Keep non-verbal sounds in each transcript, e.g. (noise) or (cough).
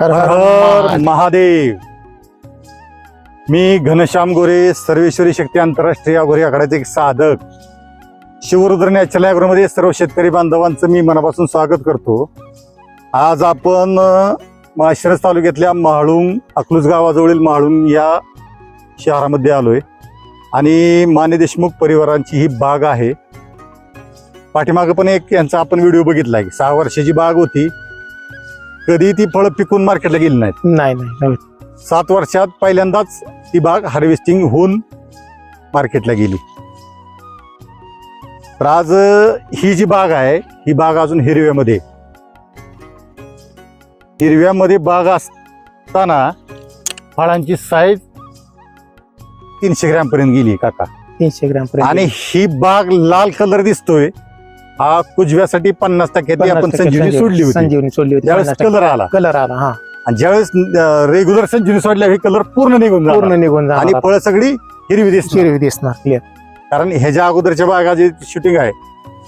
हर हर महादेव. मी घनश्याम गोरे सर्वेश्वरी शक्ती आंतरराष्ट्रीय गोरे आघाड्याचे एक साधक. शिवरुद्र नॅचरल ॲग्रोमध्ये सर्व शेतकरी बांधवांचं मी मनापासून स्वागत करतो. आज आपण अ, माळशिरस तालुक्यातल्या म्हाळुंग अकलूज गावाजवळील म्हाळुंग या शहरामध्ये आलोय. आणि माने देशमुख परिवारांची ही बाग आहे. पाठीमागं पण एक यांचा आपण व्हिडिओ बघितलाय. सहा वर्षाची बाग होती. कधी ती फळं पिकून मार्केटला गेली नाहीत नाही नाही. सात वर्षात पहिल्यांदाच ती बाग हार्वेस्टिंग होऊन मार्केटला गेली तर आज ही जी बाग आहे ही बाग अजून हिरव्यामध्ये. हिरव्यामध्ये बाग असताना फळांची साईज तीनशे ग्रॅम पर्यंत गेली काका तीनशे ग्राम पर्यंत. आणि ही बाग लाल कलर दिसतोय हा कुजव्यासाठी पन्नास पन्नास आपण टक्के संजीवनी सोडली होती. संजीवनी सोडली होती. त्यावेळेस टक्के. कलर आला. कलर आला हा. आणि ज्यावेळेस रेग्युलर संजीवनी सोडल्या हे कलर पूर्ण निघून. पूर्ण निघून आणि फळं सगळी हिरवी दिसणार. हिरवी दिसणार क्लिअर कारण ह्याच्या अगोदरच्या बागा जे शूटिंग आहे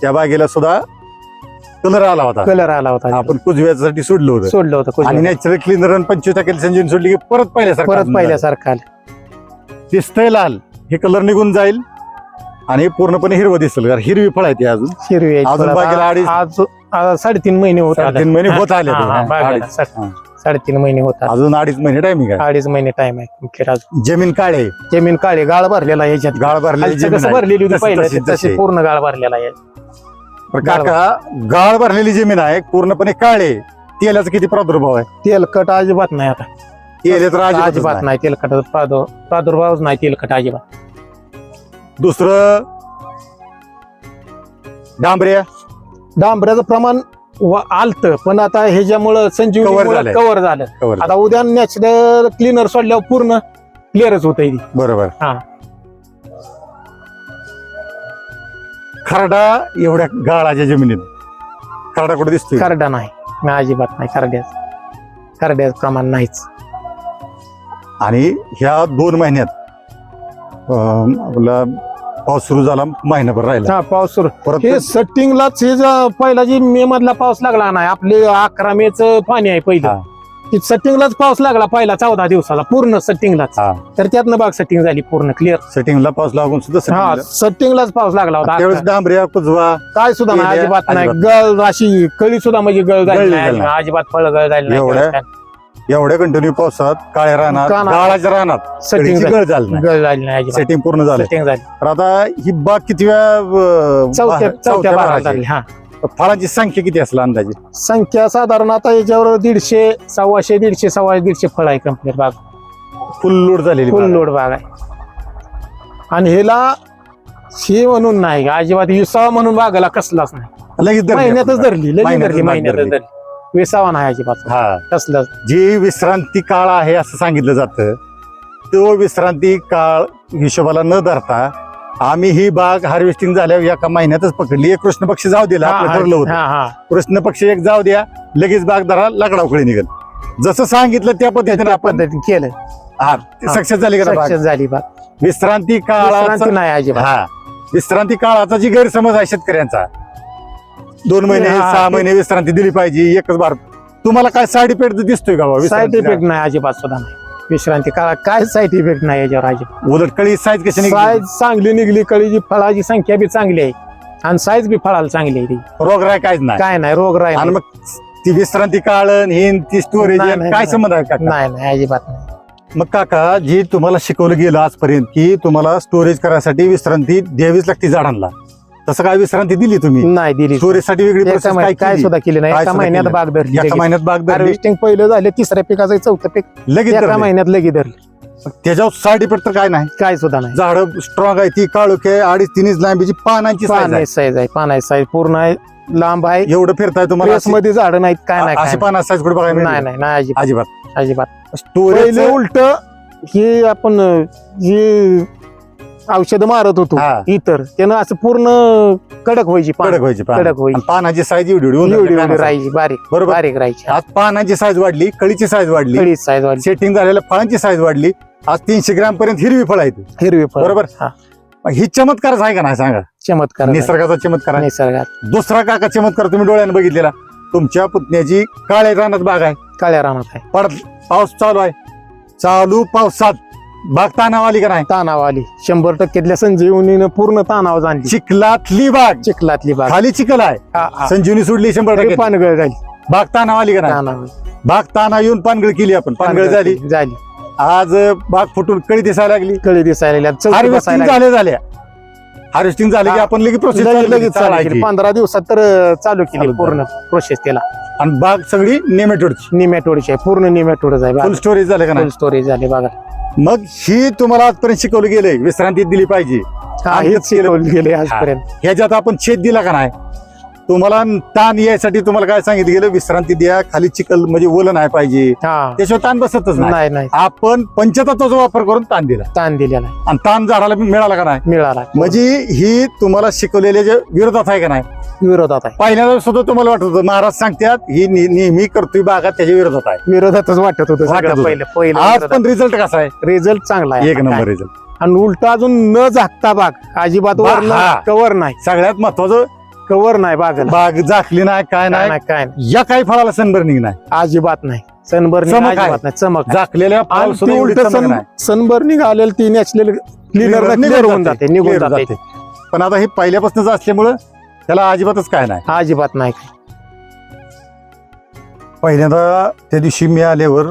त्या बागेला सुद्धा कलर आला होता. कलर आला होता. आपण कुजव्यासाठी सोडलं होतं. सोडलं होतं आणि. नॅचरल क्लिनर पंचवीस टक्के संजीवन सोडली की परत पहिल्यासारखं परत पहिल्यासारखं. दिसतंय लाल. हे कलर निघून जाईल. आणि हे पूर्णपणे हिरवं दिसेल कारण हिरवी फळ आहे ती अजून हिरवी आहे. अजून बागेला अडीच- आज आज साडेतीन महिने होत आले. तीन महिने होत आले हा, ते. हा, बागेला अडीच. साडे- हा. साडेतीन महिने होत आले. अजून अडीच महिने टायमिंग आहे अडीच महिने टाइम आहे अखेर आज जमीन काळे जमीन काळी गाळ भरलेला आहे याच्यात गाळ भरलेली खालचं जमीन कसं आहे. भरलेली होती तशी- पहिल्या तशी- तशी तशी. पूर्ण गाळ भरलेला आहे पण काका गाळ भरलेली जमीन आहे पूर्णपणे काळे तेलाचा किती प्रादुर्भाव आहे तेलकट अजिबात नाही आता तेल तर अजिबात अजिबात नाही तेलकट प्रादुर- प्रादुर्भावच नाही तेलकट अजिबात दुसरं? डांबऱ्या डांबऱ्याचं प्रमाण व- आलतं पण आता ह्याच्यामुळं Cover संजीव झालंय. कव्हर झालं. कवर आता उद्या नॅचरल क्लिनर सोडल्यावर पूर्ण क्लिअरच होत बरोबर. हा. खरडा एवढ्या गाळाच्या जमिनीत. खरडा कुठे दिसतोय? करडा नाही. नाही, अजिबात नाही करड्याच करड्याचं प्रमाण नाहीच. आणि ह्या दोन महिन्यात अं, आपला पाऊस सुरू झाला महिनाभर राहिला. हा पाऊस सुरू. परत हे हे जो पहिला जी मे मधला पाऊस लागला नाही आपले अकरा मेच पाणी आहे. पहिलं. की सट्टिंगलाच पाऊस लागला पहिला चौदा दिवसाला पूर्ण सट्टिंगलाच हा. तर त्यातनं बाग सेटिंग झाली पूर्ण क्लिअर सेटिंगला पाऊस लागून सुद्धा हा setting ला. सट्टिंगलाच पाऊस लागला होता त्यावेळेस डांबऱ्या कुजवा काय सुद्धा नाही केल्या, अजिबात नाही. अजिबात. गळ अशी कळी सुद्धा म्हणजे गळ झाली गळली नाही. नाही. अजिबात- फळ गळ झाली नाही. एवढ्या? त्यावेळेस एवढ्या कंटिन्यू पावसात काळ्या रानात काना- गाळाच्या रानात सेटिंग झाली. गळ झाली नाही. गळ झाली नाही अजिबात. सेटिंग पूर्ण सेटिंग झाली. तर आता ही बाग कितव्या अं, चौथ्या? झाली हा. फळांची संख्या किती असेल अंदाजे? संख्या साधारण आता याच्यावर दीडशे सव्वाशे दीडशे सव्वाशे दीडशे फळ आहे कंप्लीट बाग. फुल लोड झालेली फुल बाग. लोड बाग आहे. आणि ह्याला हे म्हणून नाही अजिबात विसावा म्हणून बागाला कसलाच नाही. लगेच धरली महिन्यातच आपण. धरली लगेच महिन्यातच धरली बाग महिन्यातच धरली. धरली. विसावा नाही अजिबात. हा. कसलाच जी विश्रांती काळ आहे असं सांगितलं जातं तो विश्रांती काळ हिशोबाला न धरता आम्ही ही बाग हार्वेस्टिंग झाल्यावर एका महिन्यातच पकडली. एक कृष्ण पक्षी जाऊ दिला आपलं ठरलं होतं. हा हा. कृष्ण पक्षी एक जाऊ द्या लगेच बाग धरा लाकडावकडे निघल. जसं सांगितलं त्या पद्धतीने त्या आपण पद्धतीने केलं. हा सक्सेस झाली का बाग? सक्सेस झाली बाग. विश्रांती विश्रांती काळाचा नाही अजिबात. हा. विश्रांती काळाचा जी गैरसमज आहे शेतकऱ्यांचा दोन महिने हा, सहा ते- महिने विश्रांती दिली पाहिजे एकच बार. तुम्हाला काय साईड इफेक्ट दिसतोय का बाबा साईड? इफेक्ट नाही अजिबात सुद्धा नाही. विश्रांती काळात काय साईड इफेक्ट नाही याच्यावर अजिबात. उलट कळी साईज कशी निघली? साईज चांगली निघली कळीची फळाची संख्या बी चांगली आहे. आणि साईज बी फळाला चांगली आहे ती. रोगराय काहीच नाही. काय नाही रोग राहील आणि मग ती विश्रांती काळण ही ती स्टोरेज नाही, नाही, काय नाही. संबंध आहे काका? नाही नाही अजिबात नाही. मग काका जी तुम्हाला शिकवलं गेलं आजपर्यंत की तुम्हाला स्टोरेज करायसाठी विश्रांती द्यावीच लागते झाडांना. तसं काय विश्रांती दिली तुम्ही? नाही दिली. स्टोरेजसाठी वेगळी काय काय केली? सुद्धा केली नाही. काय एका सुद्धा महिन्यात केलं? बाग धरली एका लगेच. महिन्यात बाग धरली. हार्वेस्टिंग पहिलं झालं तिसऱ्या पिकाचं चौथं पीक. लगेच एका धरली. महिन्यात लगी धरली. त्याच्यावर साईड इफेक्ट तर काय नाही. काय सुद्धा नाही. झाड स्ट्रॉंग आहे ती काळोख आहे अडीच तीन इंच लांबीची पानांची size आहे. पानाची साईज आहे पानाची साईज पूर्ण आहे लांब आहे. एवढं फिरताय तुम्हाला मध्ये झाडं नाहीत काय नाही अशी काय पाना साईज कुठे बघायला नाही? नाही नाही अजिबात. अजिबात. अजिबात. स्टोरेज उलट हे आपण अं, जे औषध मारत होतो. हा. इतर. त्यानं असं पूर्ण कडक व्हायची पानं. कडक व्हायची पानं. कडक व्हायची. पानाची साईज एवढी एवढी एवढी. राहायची बारीक बरोबर? बारीक राहायची. आज पानांची साईज वाढली कळीची साईज वाढली. कळीच साईज वाढली. सेटिंग झालेल्या फळांची साईज वाढली. आज तीनशे ग्रॅम पर्यंत हिरवी फळ आहेत. हिरवी फळ. बरोबर. हा. मग ही चमत्कारच आहे का नाही सांगा? चमत्कार निसर्गाचा चमत्कार आहे. निसर्गात. दुसरा काका चमत्कार तुम्ही डोळ्याने बघितलेला. तुमच्या पुतण्याची काळ्या रानात बाग आहे. काळ्या रानात आहे. पडत पाऊस चालू आहे. चालू पावसात. बाग तानाव आली का नाही? तानाव आली. शंभर टक्क्यातल्या संजीवनीनं पूर्ण तानाव जाणली. चिखलातली बाग. चिखलातली बाग. खाली चिखल आहे. संजीवनी सोडली शंभर टक्के पानगळ झाली. बाग तानाव आली का नाही? बाग ताना येऊन पानगळ केली आपण. पानगळ झाली. झाली. आज बाग फुटून कळी दिसायला लागली. कळी दिसायला हार्वेस्टिंग. झाल्या झाल्या. हार्वेस्टिंग झाली की. आपण लगेच प्रोसेस लगेच पंधरा दिवसात तर चालू केली पूर्ण प्रोसेस त्याला. आणि बाग सगळी नेमेटोडची निमॅटोडची आहे. पूर्ण निमॅटोडच आहे फुल स्टोरेज झाले का फुल नाही स्टोरेज झाली बघा मग ही तुम्हाला आजपर्यंत शिकवलं गेलंय विश्रांती दिली पाहिजे. हेच शिकवलं गेले आजपर्यंत. ह्याच्यात आपण छेद दिला का नाही? तुम्हाला ताण यायसाठी तुम्हाला काय सांगितलं गेलं? विश्रांती द्या खाली चिखल म्हणजे ओलं नाही पाहिजे. त्याशिवाय ताण बसतच नाही. नाही आपण पंचतत्वाचा वापर करून ताण दिला. ताण दिलेला आणि ताण झाडाला मिळाला का नाही? मिळाला. म्हणजे ही तुम्हाला शिकवलेल्या विरोधात आहे का नाही? विरोधात आहे. पहिल्यांदा सुद्धा तुम्हाला वाटत होतं महाराज सांगतात ही ने- नेहमी करतोय बागात त्याच्या विरोधात आहे. विरोधातच वाटत होतं वाटत सगळं होतं. पहिलं आज पहिलं पण रिझल्ट कसा आहे? रिझल्ट चांगला आहे. एक नंबर. रिझल्ट आणि उलट अजून न झाकता बाग अजिबात बा- वर हा. कवर नाही. सगळ्यात महत्वाचं कवर नाही बागला. बाग झाकली नाही काय काय नाही. नाही काय नाही. या काही फळाला सनबर्निंग नाही. अजिबात नाही. सनबर्निंग चमक आहे. अजिबात नाही. चमक आहे. झाकलेल्या आणि फळाला ती सुद्धा एवढी उलट चमक सन नाही. सनबर्निंग आलेलं ती नॅचरल क्लिनर निघून जाते, निघून जाते. पण आता हे पहिल्यापासूनच असल्यामुळं त्याला अजिबातच काय नाही. अजिबात नाही पहिल्यांदा त्या दिवशी मी आल्यावर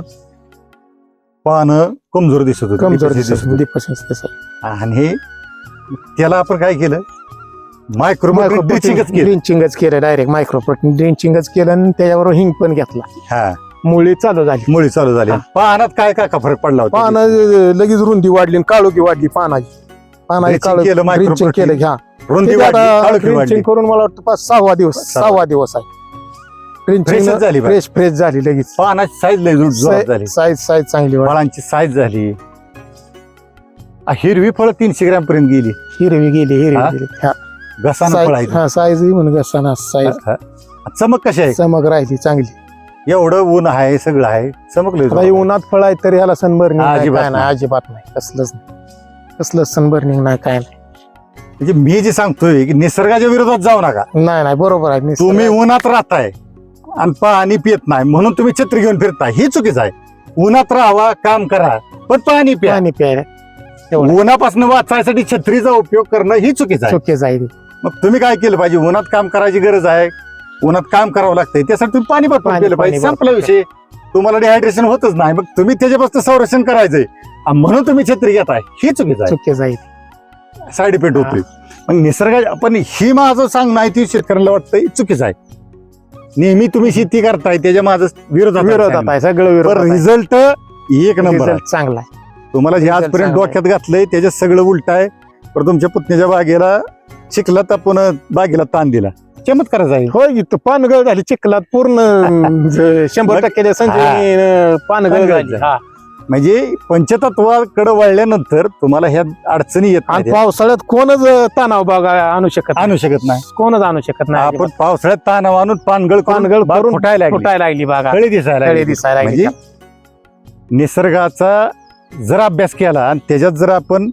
पानं कमजोर दिसत होती. कमजोर दिसत होती. आणि हे त्याला आपण काय केलं? मायक्रो ड्रिचिंगच केलं. ड्रिंचिंगच केलं डायरेक्ट मायक्रोप्रोटीन ड्रिंचिंगच केलं आणि त्याच्यावर हिंग पण घेतला. हा. मुळी चालू झाली. मुळी चालू झाली. हा. पानात काय काय का फरक पडला होता? पानं लगेच रुंदी वाढली आणि काळोखी वाढली पानाची. पानाची Drenching काळो केलं, microprotein. केलं घ्या रुंदी ते वाढली, आता काळोखी वाढली. ड्रिंचिंग करून मला वाटतं पाच सहावा दिवस सहावा. सहावा दिवस आहे. Freshच झाली. फ्रेश फ्रेश झाली लगेच. पानाची साईज लय जोरात झाली. साईज साईज चांगली वाढली फळांची साईज झाली. आ, हिरवी फळ तीनशे ग्रॅम पर्यंत गेली. हिरवी गेली हिरवी हा? गेली. हा, घसानं फळ आहे साईज हा साईज म्हणून कसा साईज हा, हा. चमक कशी आहे? चमक राहिली चांगली. एवढं ऊन आहे सगळं आहे. चमकलं आता हे उन्हात फळ आहे तरी ह्याला सनबर्निंग नाही अजिबात काय नाही नाही. अजिबात नाही. कसलंच नाही. कसलंच सनबर्निंग नाही काय नाही. म्हणजे मी जे सांगतोय की निसर्गाच्या विरोधात जाऊ नका. नाही नाही बरोबर आहे. निसर्ग- तुम्ही उन्हात राहताय आणि पाणी पित नाही म्हणून तुम्ही छत्री घेऊन फिरताय. ही चुकीच आहे. उन्हात राहावा काम करा पण पाणी प्या. पाणी प्यायला एवढं. उन्हापासून वाचायसाठी छत्रीचा उपयोग करणं ही चुकीचं आहे. चुकीचं आहे. ते. मग तुम्ही काय केलं पाहिजे? उन्हात काम करायची गरज आहे. उन्हात काम करावं लागतंय. त्यासाठी तुम्ही पाणी भरपूर पाणी- केलं पाहिजे. पाणी संपला. विषय. तुम्हाला डिहायड्रेशन होतच नाही. मग तुम्ही त्याच्यापासून संरक्षण करायचंय. आणि म्हणून तुम्ही छत्री घेताय. ही चुकीचं आहे. चुकीचं आहे. ते. साईड इफेक्ट होतोय. मग निसर्गा पण ही माझं सांग नाही ती शेतकऱ्यांना वाटतं ही चुकीचं आहे. नेहमी तुम्ही शेती करताय त्याच्या माझं विरोधात आहे विरोधात. आहे सगळं आहे. रिझल्ट एक नंबर आहे. चांगला आहे. तुम्हाला जे आजपर्यंत डोक्यात घातलंय त्याच्यात सगळं उलट आहे. पण तुमच्या पुतण्याच्या बागेला चिखलात आपण बागेला ताण दिला. चमत्कारच आहे. होय पानगळ झाली चिखलात पूर्ण (laughs) शंभर टक्के संजय पानगळ झाली. म्हणजे पंचतत्वाकडे वळल्यानंतर तुम्हाला ह्या अडचणी येत आणि पावसाळ्यात कोणच तणाव बागा आणू शकत. आणू शकत नाही. कोणच आणू शकत नाही आपण पावसाळ्यात ताण आणून पानगळ पानगळ बाग करून फुटायला लागली. फुटायला लागली बागा कळी दिसायला कळी लागली. दिसायला लागली म्हणजे निसर्गाचा जर अभ्यास केला आणि त्याच्यात जर आपण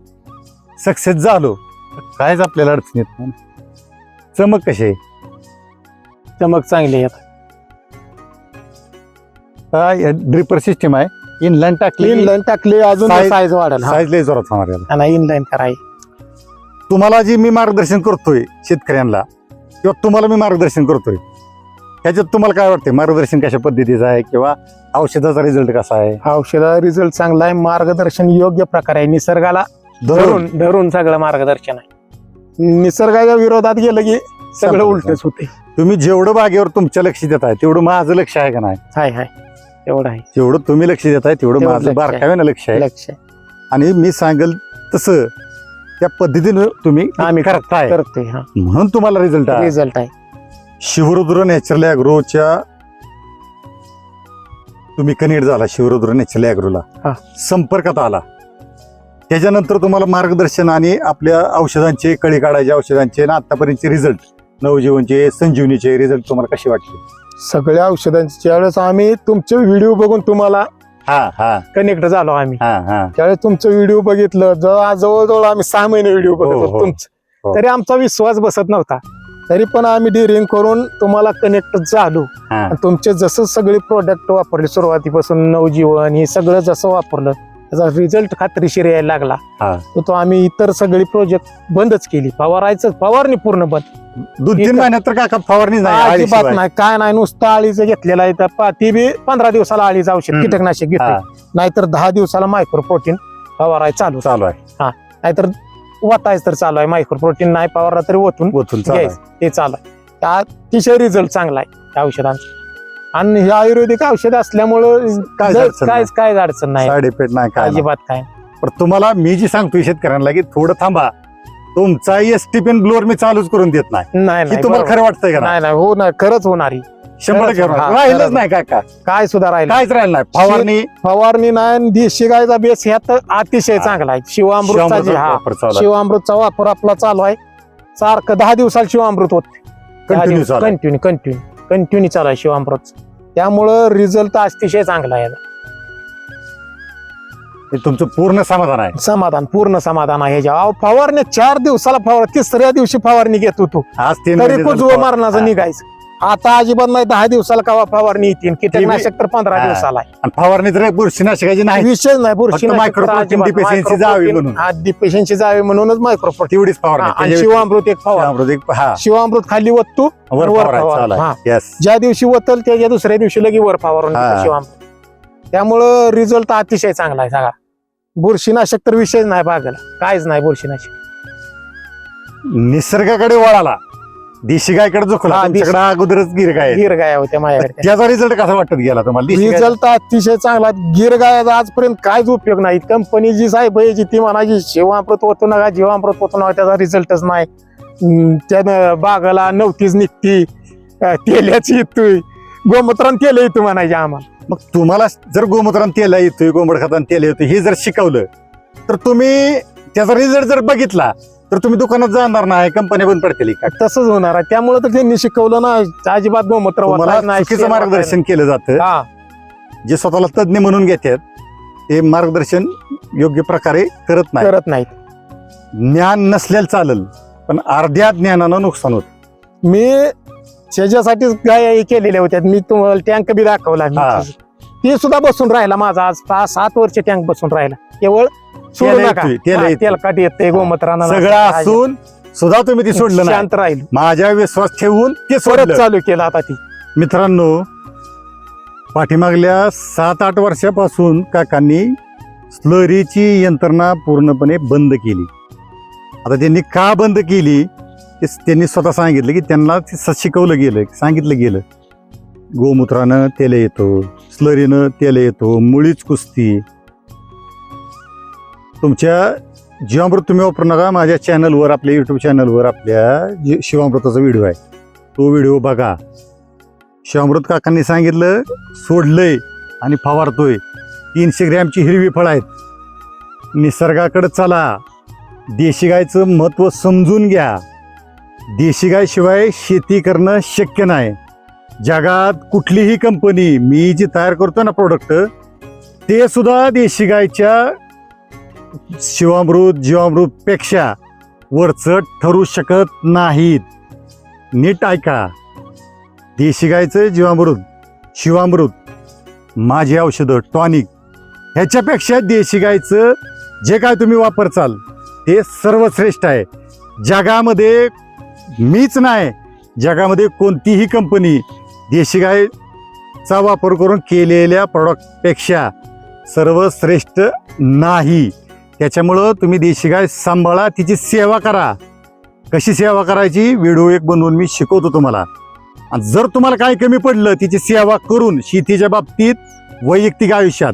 सक्सेस झालो तर कायच आपल्याला अडचण येत नाही. चमक कशी आहे? चमक चांगली आहे. ड्रिपर सिस्टम आहे. इनलाईन टाकली. इनलाईन टाकली अजून साईज वाढेल हा. साईज लय जोरात होणार याला. आणि इनलाईन करायची तुम्हाला जे मी मार्गदर्शन करतोय शेतकऱ्यांना किंवा तुम्हाला मी मार्गदर्शन करतोय ह्याच्यात तुम्हाला काय वाटतंय? मार्गदर्शन कशा पद्धतीचं आहे किंवा औषधाचा रिझल्ट कसा आहे? औषधा रिझल्ट चांगला आहे. मार्गदर्शन योग्य प्रकारे आहे. निसर्गाला धरून. धरून धरून सगळं मार्गदर्शन आहे. निसर्गाच्या विरोधात गेलं की सगळं. उलटच होते तुम्ही जेवढं बागेवर तुमच्या लक्ष देत आहे तेवढं माझं लक्ष आहे का नाही? हाय हाय. एवढं आहे. जेवढं तुम्ही लक्ष देत आहे तेवढं माझं आहे. बारकाव्यानं लक्ष आहे. लक्ष आहे. आणि मी सांगेल तसं त्या पद्धतीनं तुम्ही आम्ही करताय. करतोय हा. म्हणून तुम्हाला रिझल्ट आहे. रिझल्ट आहे. शिवरुद्र नॅचरल ॲग्रोच्या तुम्ही कनेक्ट झाला शिवरुद्र नॅचरल ॲग्रोला हा. संपर्कात आला. त्याच्यानंतर तुम्हाला मार्गदर्शन आणि आपल्या औषधांचे कळी काढायचे औषधांचे आणि आतापर्यंतचे रिझल्ट नवजीवनचे संजीवनीचे रिझल्ट तुम्हाला कसे वाटले? सगळ्या औषधांची. ज्यावेळेस आम्ही तुमचे व्हिडिओ बघून तुम्हाला हा हा. कनेक्ट झालो आम्ही. हा हा. त्यावेळेस तुमचं व्हिडिओ बघितलं जवळ जवळजवळ आम्ही सहा महिने व्हिडिओ बघत हो, होतो हो. तुमचं. हो. तरी आमचा विश्वास बसत नव्हता. तरी पण आम्ही डिरिंग करून तुम्हाला कनेक्ट झालो. हा. आणि तुमचे जसं सगळे प्रोडक्ट वापरले सुरुवातीपासून नवजीवन हे सगळं जसं वापरलं त्याचा रिझल्ट खात्रीशीर यायला लागला. हा. तर तो आम्ही इतर सगळी प्रोजेक्ट बंदच केली. फवारायचं फवारणी पूर्ण बंद. दोन तीन इथं- महिन्यात तर काका फवारणी नाही अजिबात आळीशिवाय. नाही. काय नाही नुसतं आळीचं घेतलेलं आहे. तर पा- ती बी पंधरा दिवसाला आळीचं औषध हम्म. कीटकनाशक हा, घेतो नाहीतर दहा दिवसाला मायक्रो प्रोटीन फवाराय चालू. चालू आहे. नाहीतर वतायच तर चालू आहे. मायक्रो प्रोटीन नाही फवारला तरी ओतून ओथून चालू आहे. घ्यायचं. ते चालू आहे. त्या अतिशय रिझल्ट चांगला आहे त्या औषधांचा. आणि हे आयुर्वेदिक औषध असल्यामुळं काय जर- अडचण काहीच काय अडचण नाही साईड इफेक्ट नाही काय नाही. अजिबात काय पण तुम्हाला मी जी सांगतोय शेतकऱ्यांना की थोडं थांबा तुमचा एस टी पेन ब्लोअर मी चालूच करून देत नाही नाही तुम्हाला बरोबर. खरं वाटतंय का नाही? नाही नाही हो ना खरंच होणार. शंभर टक्के खरंच, होणार. राहिलंच खरंच. नाही काका काय सुद्धा राहिलं काहीच राहिलं नाही फवारणी फवारणी नाही आणि देशी गायचा बेस ह्यात अतिशय हा. चांगला आहे शिवामृतचा शिवामृत जे हा. शिवामृतचा वापर आपला चालू आहे सारखं दहा दिवसाला शिवामृत होत चालू आहे. कंटिन्यू कंटिन्यू कंटिन्यू चालू आहे शिवामृत त्यामुळं रिझल्ट अतिशय चांगला आहे. याचा. हे तुमचं पूर्ण समाधान आहे. समाधान पूर्ण समाधान आहे. ह्याच्या अहो, फवारणी चार दिवसाला फवार तिसऱ्या दिवशी फवारणी घेत होतो. आज तीन तरी महिने झालं कुजवं फवार- मारण्याचं हा. निघायचं. आता अजिबात नाही दहा दिवसाला कवा फवारणी येते? कीटकनाशक तर पंधरा हा. दिवसाला आहे आणि फवारणी तर बुरशीनाशकाची नाही. विषय नाही बुरशी microprotein deficiency जावी म्हणून. डिफिशियन्सी जावी म्हणूनच मायक्रोप्रोटीन तेवढीच फवारणी आणि त्याच्या शिवामृत एक फवार. एक- हा. शिवामृत खाली वत्तू वर वर फवारायचं फवार. हा. ज्या दिवशी वतल त्याच्या दुसऱ्या दिवशी लगे वर फवारून हा. घेतो शिवामृत. त्यामुळं रिझल्ट अतिशय चांगला आहे सगळा बुरशीनाशक तर विषयच नाही बागेला. काहीच नाही बुरशीनाशक. निसर्गाकडे वळाला. देशी गायकडे झुकला हा, तुमच्याकडे अगोदरच गिर गाय गिर गाया होत्या माझ्याकडे. त्याचा रिझल्ट कसा वाटत गेला तुम्हाला? देशी गाय- रिझल्ट अतिशय चांगला. गिर गायाचा आजपर्यंत काहीच उपयोग नाही. कंपनी जी साहेब आहे जी ती म्हणायची शिवामृत होतो नका जीवामृत होतो नका त्याचा रिझल्टच नाही. हम्म, त्यानं बागाला नव्हतीच निघती. अं, तेल्याची येतोय गोमत्रान तेल येतो म्हणायचे आम्हाला. मग तुम्हाला जर गोमूत्रान तेल येतोय गोमड खतान तेल येतोय हे जर शिकवलं तर तुम्ही त्याचा रिझल्ट जर बघितला तर तुम्ही दुकानात जाणार नाही कंपनी बंद पडतील का तसंच होणार आहे. त्यामुळे तर त्यांनी शिकवलं ना अजिबात गोमूत्र वापरायचं नाही, चुकीचं शेण मार्गदर्शन केलं जातं. हा. जे स्वतःला तज्ज्ञ म्हणून घेतात ते मार्गदर्शन योग्य प्रकारे करत नाही करत नाहीत. ज्ञान नसलेलं चालेल पण अर्ध्या ज्ञानानं नुकसान होत. मी त्याच्यासाठीच गाय केलेल्या होत्या. मी तुम्हाला टँक बी दाखवला. मी. ते सुद्धा बसून राहिला माझा आज पाच सात वर्ष टँक बसून राहिला. केवळ सोडू नका. तेल येते गोमत्रानं सगळं असून सुद्धा तुम्ही ते सोडलं नाही. शांत राहील. माझ्या विश्वास ठेवून ते परत सोडलं. चालू केलं आता ती. मित्रांनो पाठीमागल्या सात आठ वर्षापासून काकांनी स्लरीची यंत्रणा पूर्णपणे बंद केली. आता त्यांनी का बंद केली ते त्यांनी स्वतः सांगितलं की त्यांना ते स- शिकवलं गेलं सांगितलं गेलं. गोमूत्रानं तेल येतो स्लरीनं तेल येतो मुळीच कुस्ती. तुमच्या जीवामृत तुम्ही वापरू नका माझ्या चॅनलवर आपल्या यूट्यूब चॅनलवर आपल्या जी- शिवामृताचा व्हिडिओ आहे. तो व्हिडिओ बघा. शिवामृत काकांनी सांगितलं सोडलंय आणि फवारतोय. तीनशे ग्रॅमची हिरवी फळं आहेत. निसर्गाकडे चला. देशी गायचं महत्त्व समजून घ्या. देशी गायशिवाय शेती करणं शक्य नाही. जगात कुठलीही कंपनी मी जी तयार करतो ना प्रोडक्ट ते सुद्धा देशी गायच्या शिवामृत जीवामृतपेक्षा वरचढ ठरू शकत नाहीत. नीट ऐका. देशी गायचं जीवामृत शिवामृत माझी औषधं टॉनिक ह्याच्यापेक्षा देशी गायचं जे काय तुम्ही वापरचाल ते सर्वश्रेष्ठ आहे. जगामध्ये मीच नाही. जगामध्ये कोणतीही कंपनी देशी गायचा वापर करून केलेल्या प्रॉडक्टपेक्षा सर्वश्रेष्ठ नाही. त्याच्यामुळं तुम्ही देशी गाय सांभाळा तिची सेवा करा. कशी सेवा करायची? व्हिडिओ एक बनवून मी शिकवतो तुम्हाला. आणि जर तुम्हाला काय कमी पडलं तिची सेवा करून शेतीच्या बाबतीत वैयक्तिक आयुष्यात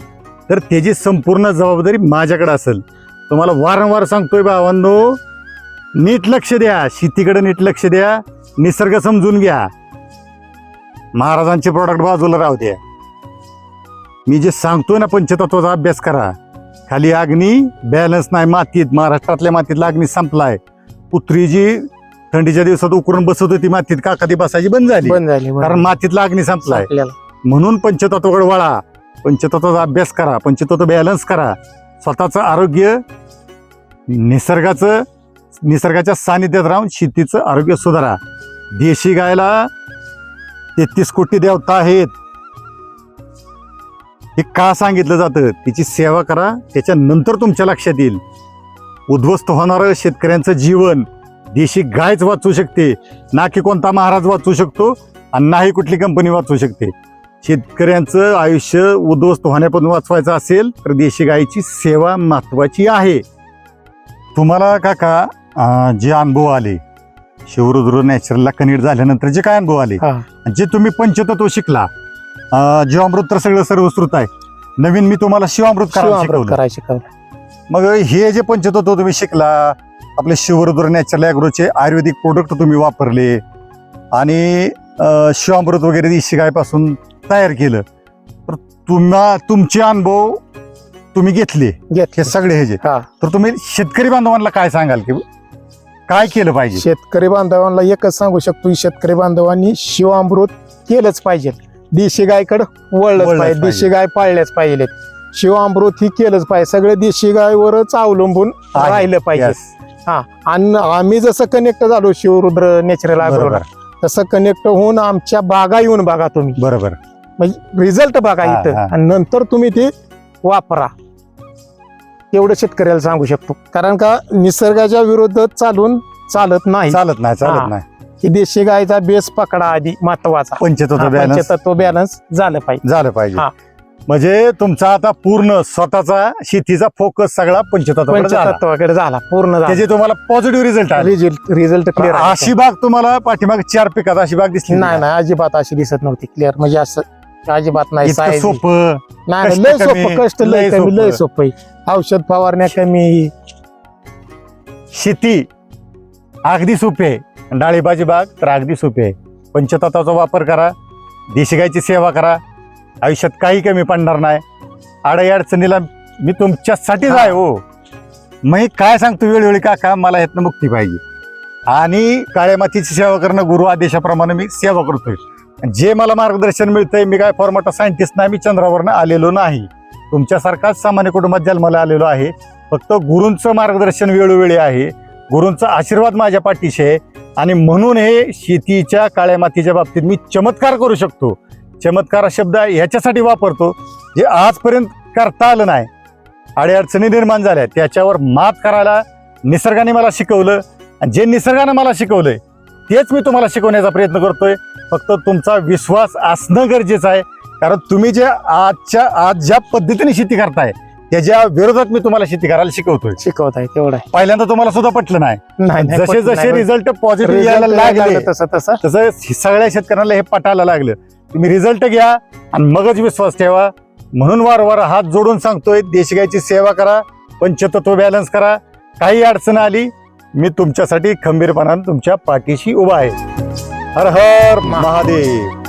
तर त्याची संपूर्ण जबाबदारी माझ्याकडे असेल. तुम्हाला वारंवार सांगतोय भावांनो नीट लक्ष द्या. शेतीकडे नीट लक्ष द्या. निसर्ग समजून घ्या. महाराजांचे प्रॉडक्ट बाजूला राहू द्या. मी जे सांगतोय ना पंचतत्वाचा अभ्यास करा. खाली अग्नी बॅलन्स नाही मातीत महाराष्ट्रातल्या मातीतला अग्नी संपलाय. पुत्री जी थंडीच्या दिवसात उकरून बसत होती मातीत का कधी बसायची बंद झाली. बंद झाली बंद कारण मातीतला अग्नी संपलाय. म्हणून पंचतत्वाकडे वळा. पंचतत्वाचा अभ्यास करा पंचतत्व बॅलन्स करा. स्वतःचं आरोग्य निसर्गाचं निसर्गाच्या सानिध्यात राहून शेतीचं आरोग्य सुधारा. देशी गायला तेहतीस कोटी देवता आहेत. हे का सांगितलं जातं? तिची सेवा करा त्याच्यानंतर तुमच्या लक्षात येईल. उद्ध्वस्त होणारं शेतकऱ्यांचं जीवन देशी गायच वाचू शकते ना की कोणता महाराज वाचू शकतो आणि नाही कुठली कंपनी वाचू शकते. शेतकऱ्यांचं आयुष्य उद्ध्वस्त होण्यापासून वाचवायचं असेल तर देशी गायीची सेवा महत्वाची आहे. तुम्हाला काका जे अनुभव आले शिवरुद्र नॅचरलला कनेक्ट झाल्यानंतर जे काय अनुभव आले जे तुम्ही पंचतत्व शिकला जीवामृत तर सगळं सर्वश्रुत आहे. नवीन मी तुम्हाला शिवामृत करायला शिकवलं. करायला शिकवलं. मग हे जे पंचतत्व तुम्ही शिकला आपले शिवरुद्र नॅचरल ॲग्रोचे आयुर्वेदिक प्रोडक्ट तुम्ही वापरले आणि शिवामृत वगैरे देशी गायपासून तयार केलं तर तुम्हा तुमचे अनुभव तुम्ही घेतले. हे सगळे हे जे. हा. तर तुम्ही शेतकरी बांधवांना काय सांगाल की काय केलं पाहिजे? शेतकरी बांधवांना एकच सांगू शकतो की शेतकरी बांधवांनी शिवामृत केलंच पाहिजे. देशी गायकडे वळलंच वळलंच पाहिजे पाहिजे. देशी गाय पाळल्याच पाहिजे शिवामृत ही केलंच पाहिजे. सगळे देशी गायवरच अवलंबून आहे. राहिलं पाहिजे. Yes. हा आणि आम्ही जसं कनेक्ट झालो शिवरुद्र नॅचरल बरोबर. तसं कनेक्ट होऊन आमच्या बागा येऊन बघा तुम्ही. बरोबर. म्हणजे रिझल्ट बघा हा, इथं. हा. आणि नंतर तुम्ही ते वापरा. एवढं शेतकऱ्याला सांगू शकतो. कारण का निसर्गाच्या विरोधात चालून चालत नाही. चालत नाही चालत. नाही. की देशी गायचा बेस पकडा आधी महत्त्वाचा. पंचतत्व बॅलन्स पंचतत्व बॅलन्स झालं पाहिजे. झालं पाहिजे. हा. म्हणजे तुमचा आता पूर्ण स्वतःचा शेतीचा फोकस सगळा पंचतत्वाकडे झाला. पंचतत्वाकडे झाला पूर्ण झाला. त्याचे तुम्हाला पॉझिटिव्ह रिझल्ट आले. रिझल्ट रिझल्ट क्लिअर अशी बाग तुम्हाला पाठीमाग चार पिकात अशी बाग दिसली नाही नाही. अजिबात अशी दिसत नव्हती क्लिअर म्हणजे असं अजिबात नाही इतकं size. सोपं. नाही कष्ट लय कमी, सोपं कष्ट लय लय कमी लय सोपं. आहे. औषध फवारण्या कमी. शेती अगदी सोपी आहे. डाळिंबाची बाग तर अगदी सोपी आहे. पंचतत्वाचा वापर करा देशी गायची सेवा करा. आयुष्यात काही कमी पडणार नाही. आडाई अडचणीला मी तुमच्यासाठीच आहे हो. मी काय सांगतो वेळोवेळी काका मला ह्यातनं मुक्ती पाहिजे. आणि काळ्या मातीची सेवा करणं गुरु आदेशाप्रमाणे मी सेवा करतोय. जे मला मार्गदर्शन मिळतंय मी काय फॉर्मॅटा सायंटिस्ट नाही मी चंद्रावरनं आलेलो नाही. तुमच्यासारखाच सामान्य कुटुंबात जन्माला आलेलो आहे. फक्त गुरूंचं मार्गदर्शन वेळोवेळी आहे. गुरूंचा आशीर्वाद माझ्या पाठीशी आहे. आणि म्हणून हे शेतीच्या काळ्या मातीच्या बाबतीत मी चमत्कार करू शकतो. चमत्कार हा शब्द ह्याच्यासाठी वापरतो जे आजपर्यंत करता आलं नाही. अडीअडचणी निर्माण झाल्या त्याच्यावर मात करायला निसर्गाने मला शिकवलं. आणि जे निसर्गाने मला शिकवलंय तेच मी तुम्हाला शिकवण्याचा प्रयत्न करतोय. फक्त तुमचा विश्वास असणं गरजेचं आहे. कारण तुम्ही जे आजच्या आज ज्या पद्धतीने शेती करताय त्याच्या विरोधात मी तुम्हाला शेती करायला शिकवतोय. शिकवत आहे तेवढं आहे. पहिल्यांदा तुम्हाला सुद्धा पटलं नाही. नाही नाही, जसे पटलं जसे नाही. रिझल्ट पॉझिटिव्ह Result यायला लागले लागलं तसं तसं. तसं सगळ्या शेतकऱ्यांना हे पटायला लागलं. तुम्ही रिझल्ट घ्या आणि मगच विश्वास ठेवा. म्हणून वारंवार हात जोडून सांगतोय देशी गायची सेवा करा पंचतत्व बॅलन्स करा. काही अडचण आली मी तुमच्यासाठी खंबीरपणाने तुमच्या पाठीशी उभा आहे. हर हर महादेव.